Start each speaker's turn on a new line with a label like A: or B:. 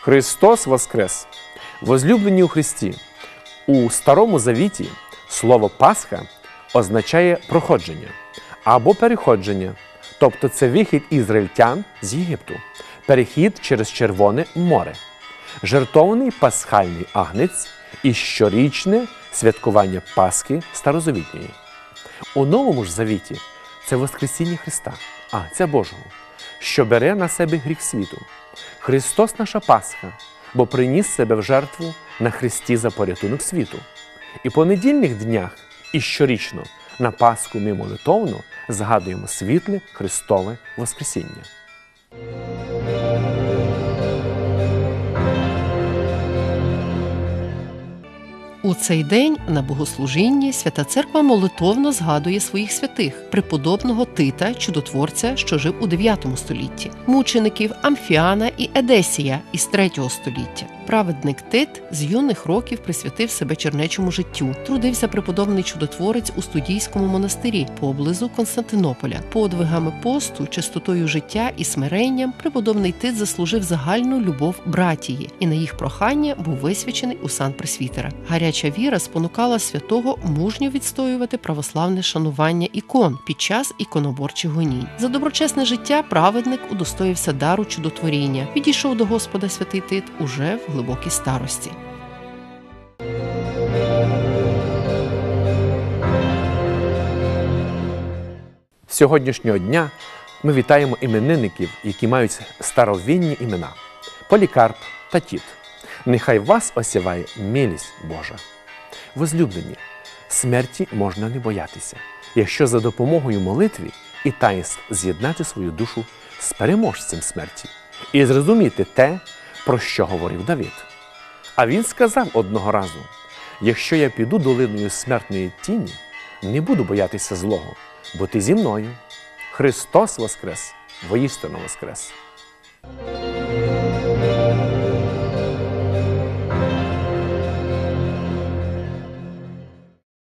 A: Христос Воскрес! Возлюблені у Христі! У Старому Завіті слово Пасха означає проходження або переходження, тобто це вихід ізраїльтян з Єгипту, перехід через Червоне море, жертовний пасхальний агнець і щорічне святкування Пасхи Старозавітньої. У Новому ж Завіті це Воскресіння Христа, а це Божого, що бере на себе гріх світу. Христос наша Пасха, бо приніс себе в жертву на Христі за порятунок світу. І по недільних днях, і щорічно на Пасху ми молитовно згадуємо світле Христове Воскресіння.
B: У цей день на богослужінні свята церква молитовно згадує своїх святих преподобного Тита, чудотворця, що жив у 9 столітті, мучеників Амфіана і Едесія із 3 століття. Праведник Тит з юних років присвятив себе чернечому життю. Трудився преподобний чудотворець у студійському монастирі поблизу Константинополя. Подвигами посту, чистотою життя і смиренням преподобний Тит заслужив загальну любов братії, і на їх прохання був висвячений у сан пресвітера. Гаряча віра спонукала святого мужньо відстоювати православне шанування ікон під час іконоборчих гонінь. За доброчесне життя праведник удостоївся дару чудотворіння. Підійшов до Господа святий Тит уже в глибокій старості.
A: З сьогоднішнього дня ми вітаємо іменинників, які мають старовинні імена Полікарп та Тіт. Нехай вас осяває милість Божа. Возлюблені, смерті можна не боятися, якщо за допомогою молитви і таїнств з'єднати свою душу з переможцем смерті і зрозуміти те, про що говорив Давід. А він сказав одного разу: якщо я піду долиною смертної тіні, не буду боятися злого, бо ти зі мною. Христос Воскрес, воістину Воскрес!